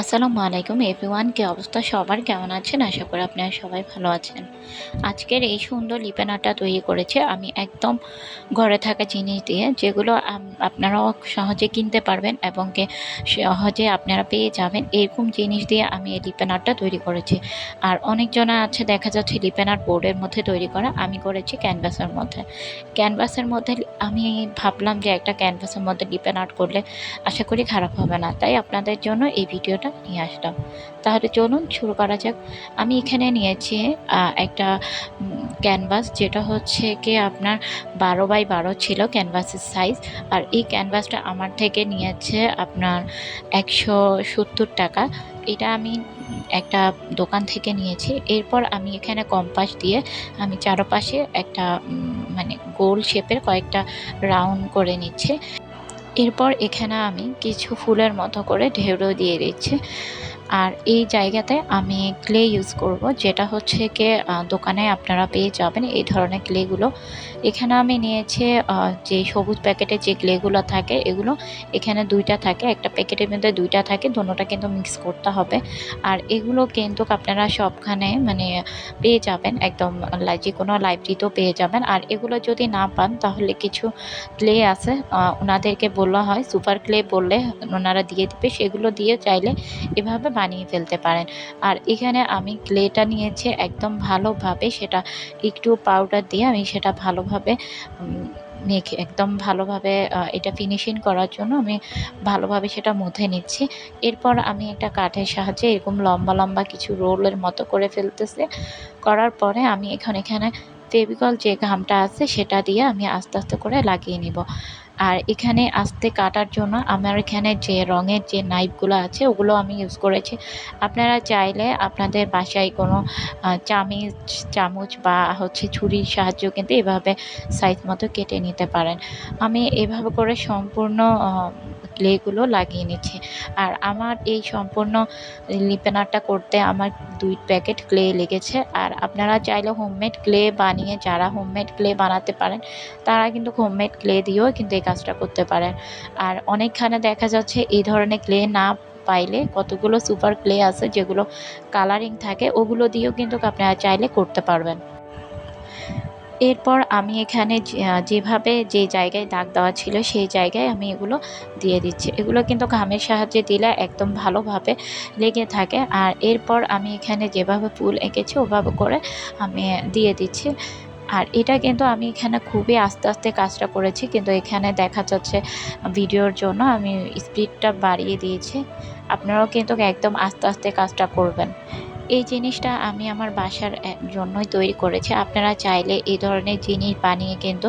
আসসালামু আলাইকুম এভরিওয়ান, কি অবস্থা? সবার কেমন আছেন? আশা করি আপনারা সবাই ভালো আছেন। আজকের এই সুন্দর লিপেনাটা তৈরি করেছে আমি একদম ঘরে থাকা জিনিস দিয়ে, যেগুলো আপনারাও সহজে কিনতে পারবেন এবং কে সহজে আপনারা পেয়ে যাবেন। এরকম জিনিস দিয়ে আমি এই লিপেনারটা তৈরি করেছি। আর অনেকজনা আছে, দেখা যাচ্ছে লিপেনার বোর্ডের মধ্যে তৈরি করা, আমি করেছি ক্যানভাসের মধ্যে। ক্যানভাসের মধ্যে আমি ভাবলাম যে একটা ক্যানভাসের মধ্যে লিপেন আর্ট করলে আশা করি খারাপ হবে না। তাই আপনাদের জন্য এই ভিডিওটা নিয়ে আসলাম। তাহলে চলুন শুরু করা যাক। আমি এখানে নিয়েছি একটা ক্যানভাস যেটা হচ্ছে কি আপনার বারো বাই বারো ছিল ক্যানভাসের সাইজ আর এই ক্যানভাসটা আমার থেকে নিয়েছে আপনার একশো সত্তর টাকা। এটা আমি একটা দোকান থেকে নিয়েছি। এরপর আমি এখানে কম্পাস দিয়ে আমি চারপাশে একটা মানে গোল শেপের কয়েকটা রাউন্ড করে নিচ্ছে। এরপর এখানে আমি কিছু ফুলের মতো করে ঢেউড়ো দিয়ে দিচ্ছি। আর এই জায়গাতে আমি ক্লে ইউজ করব, যেটা হচ্ছে কি দোকানে আপনারা পেয়ে যাবেন এই ধরনের ক্লেগুলো। এখানে আমি নিয়েছি যে সবুজ প্যাকেটে যে ক্লেগুলো থাকে, এগুলো এখানে দুইটা থাকে, একটা প্যাকেটের মধ্যে দুইটা থাকে, দোনোটা কিন্তু মিক্স করতে হবে। আর এগুলো কিন্তু আপনারা সবখানে মানে পেয়ে যাবেন, একদম যে কোনো লাইব্রেরিতেও পেয়ে যাবেন। আর এগুলো যদি না পান, তাহলে কিছু ক্লে আছে ওনাদেরকে বলা হয়, সুপার ক্লে বললে ওনারা দিয়ে দেবে, সেগুলো দিয়ে চাইলে এভাবে বানিয়ে ফেলতে পারেন। আর এখানে আমি ক্লেটা নিয়েছি একদম ভালোভাবে, সেটা একটু পাউডার দিয়ে আমি সেটা ভালোভাবে মেখে, একদম ভালোভাবে এটা ফিনিশিং করার জন্য আমি ভালোভাবে সেটা মুথে নিচ্ছি। এরপর আমি একটা কাঠের সাহায্যে এরকম লম্বা লম্বা কিছু রোলের মতো করে ফেলতেছে। করার পরে আমি এখানে এখানে ফেভিকল যে ঘামটা আছে সেটা দিয়ে আমি আস্তে আস্তে করে লাগিয়ে নিব। আর এখানে আস্তে কাটার জন্য আমার এখানে যে রঙের যে নাইফগুলো আছে, ওগুলো আমি ইউজ করেছি। আপনারা চাইলে আপনাদের বাসায় কোনো চামিচ, চামচ বা হচ্ছে ছুরির সাহায্য কিন্তু এভাবে সাইজ মতো কেটে নিতে পারেন। আমি এভাবে করে সম্পূর্ণ ক্লেগুলো লাগিয়ে নিচ্ছি। আর আমার এই সম্পূর্ণ লিপেনারটা করতে আমার দুই প্যাকেট ক্লে লেগেছে। আর আপনারা চাইলে হোমমেড ক্লে বানিয়ে, যারা হোমমেড ক্লে বানাতে পারেন, তারা কিন্তু হোমমেড ক্লে দিয়েও কিন্তু এই কাজটা করতে পারেন। আর অনেকখানে দেখা যাচ্ছে এই ধরনের ক্লে না পাইলে কতগুলো সুপার ক্লে আছে যেগুলো কালারিং থাকে, ওগুলো দিয়েও কিন্তু আপনারা চাইলে করতে পারবেন। এরপর আমি এখানে যেভাবে যে জায়গায় দাগ দেওয়া ছিল সেই জায়গায় আমি এগুলো দিয়ে দিচ্ছি। এগুলো কিন্তু ঘামের সাহায্যে দিলে একদম ভালোভাবে লেগে থাকে। আর এরপর আমি এখানে যেভাবে ফুল এঁকেছি ওভাবে করে আমি দিয়ে দিচ্ছি। আর এটা কিন্তু আমি এখানে খুবই আস্তে আস্তে কাজটা করেছি। কিন্তু এখানে দেখা যাচ্ছে ভিডিওর জন্য আমি স্পিডটা বাড়িয়ে দিয়েছি। আপনারাও কিন্তু একদম আস্তে আস্তে কাজটা করবেন। এই জিনিসটা আমি আমার বাসার জন্যই তৈরি করেছি। আপনারা চাইলে এই ধরনের জিনিস বানিয়ে কিন্তু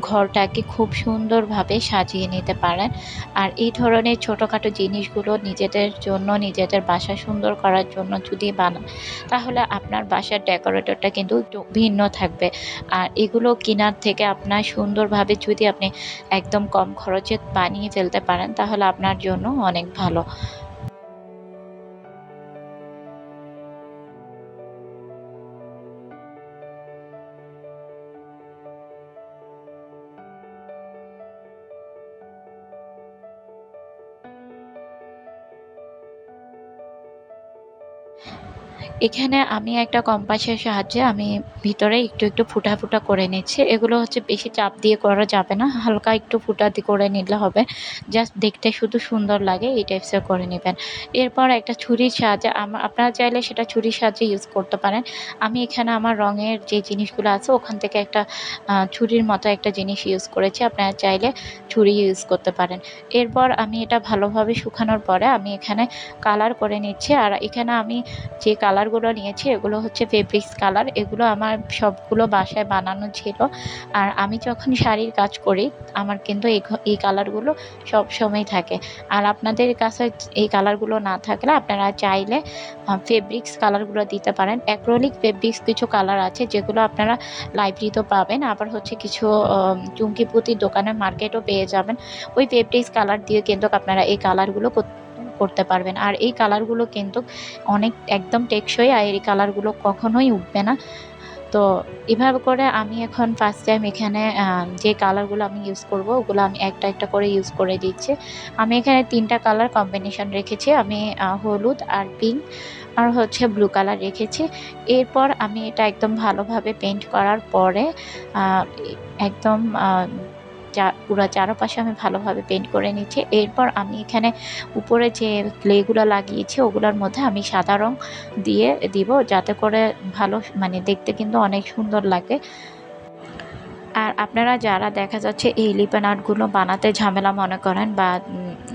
ঘরটাকে খুব সুন্দরভাবে সাজিয়ে নিতে পারেন। আর এই ধরনের ছোটোখাটো জিনিসগুলো নিজেদের জন্য, নিজেদের বাসা সুন্দর করার জন্য যদি বানান তাহলে আপনার বাসার ডেকোরেটরটা কিন্তু ভিন্ন থাকবে। আর এগুলো কেনার থেকে আপনার সুন্দরভাবে যদি আপনি একদম কম খরচে বানিয়ে ফেলতে পারেন, তাহলে আপনার জন্য অনেক ভালো। এখানে আমি একটা কম্পাসের সাহায্যে আমি ভিতরে একটু একটু ফুটা ফুটা করে নিচ্ছি। এগুলো হচ্ছে বেশি চাপ দিয়ে করা যাবে না, হালকা একটু ফুটা দিয়ে করে নিলে হবে। জাস্ট দেখতে শুধু সুন্দর লাগে, এই টাইপসের করে নেবেন। এরপর একটা ছুরির সাহায্যে আপনারা চাইলে সেটা ছুরির সাহায্যে ইউজ করতে পারেন। আমি এখানে আমার রঙের যে জিনিসগুলো আছে, ওখান থেকে একটা ছুরির মতো একটা জিনিস ইউজ করেছি। আপনারা চাইলে ছুরি ইউজ করতে পারেন। এরপর আমি এটা ভালোভাবে শুকানোর পরে আমি এখানে কালার করে নিচ্ছি। আর এখানে আমি যে কালারগুলো নিয়েছি, এগুলো হচ্ছে ফেব্রিক্স কালার এগুলো আমার সবগুলো বাসায় বানানো ছিল। আর আমি যখন শাড়ির কাজ করি, আমার কিন্তু এই কালারগুলো সব সময় থাকে। আর আপনাদের কাছে এই কালারগুলো না থাকলে আপনারা চাইলে ফেব্রিক্স কালারগুলো দিতে পারেন। অ্যাক্রোলিক ফেব্রিক্স কিছু কালার আছে, যেগুলো আপনারা লাইব্রেরিতেও পাবেন, আবার হচ্ছে কিছু চুমকি পুঁতির দোকানে মার্কেটও পেয়ে যাবেন। ওই ফেব্রিক্স কালার দিয়ে কিন্তু আপনারা এই কালারগুলো কর- করতে পারবেন। আর এই কালারগুলো কিন্তু অনেক একদম টেকসই, আর এই কালারগুলো কখনোই উঠবে না। তো এভাবে করে আমি এখন ফার্স্ট টাইম এখানে যে কালারগুলো আমি ইউজ করব, ওগুলো আমি একটা একটা করে ইউজ করে দিচ্ছি। আমি এখানে তিনটা কালার কম্বিনেশন রেখেছি। আমি হলুদ আর পিঙ্ক আর হচ্ছে ব্লু কালার রেখেছি। এরপর আমি এটা একদম ভালোভাবে পেন্ট করার পরে একদম পুরো চারপাশে আমি ভালোভাবে পেন্ট করে নিচ্ছি এরপর আমি এখানে উপরে যে ক্লেগুলো লাগিয়েছি, ওগুলোর মধ্যে আমি সাদা রং দিয়ে দিব, যাতে করে ভালো মানে দেখতে কিন্তু অনেক সুন্দর লাগে। আর আপনারা যারা দেখা যাচ্ছে এই লিপেন আর্টগুলো বানাতে ঝামেলা মনে করেন বা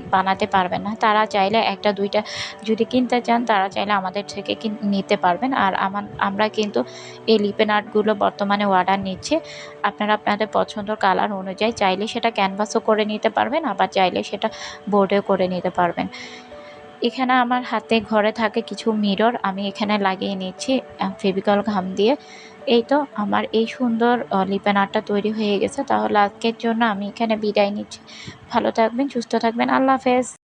বানাতে পারবেন না। তারা চাইলে একটা, দুইটা যদি কিনতে চান, তারা চাইলে আমাদের থেকে নিতে পারবেন। আর আমার, আমরা কিন্তু এই লিপেন আর্টগুলো বর্তমানে অর্ডার নিচ্ছে। আপনারা আপনাদের পছন্দ কালার অনুযায়ী চাইলে সেটা ক্যানভাসও করে নিতে পারবেন, আবার চাইলে সেটা বোর্ডেও করে নিতে পারবেন। এখানে আমার হাতে ঘরে থাকে কিছু মিরর আমি এখানে লাগিয়ে নিচ্ছি ফেভিকল ঘাম দিয়ে। এই তো, আমার এই সুন্দর লিপেন আর্টটা তৈরি হয়ে গেছে। তাহলে আজকের জন্য আমি এখানে বিদায় নিচ্ছি। ভালো থাকবেন, সুস্থ থাকবেন। আল্লাহ হাফেজ।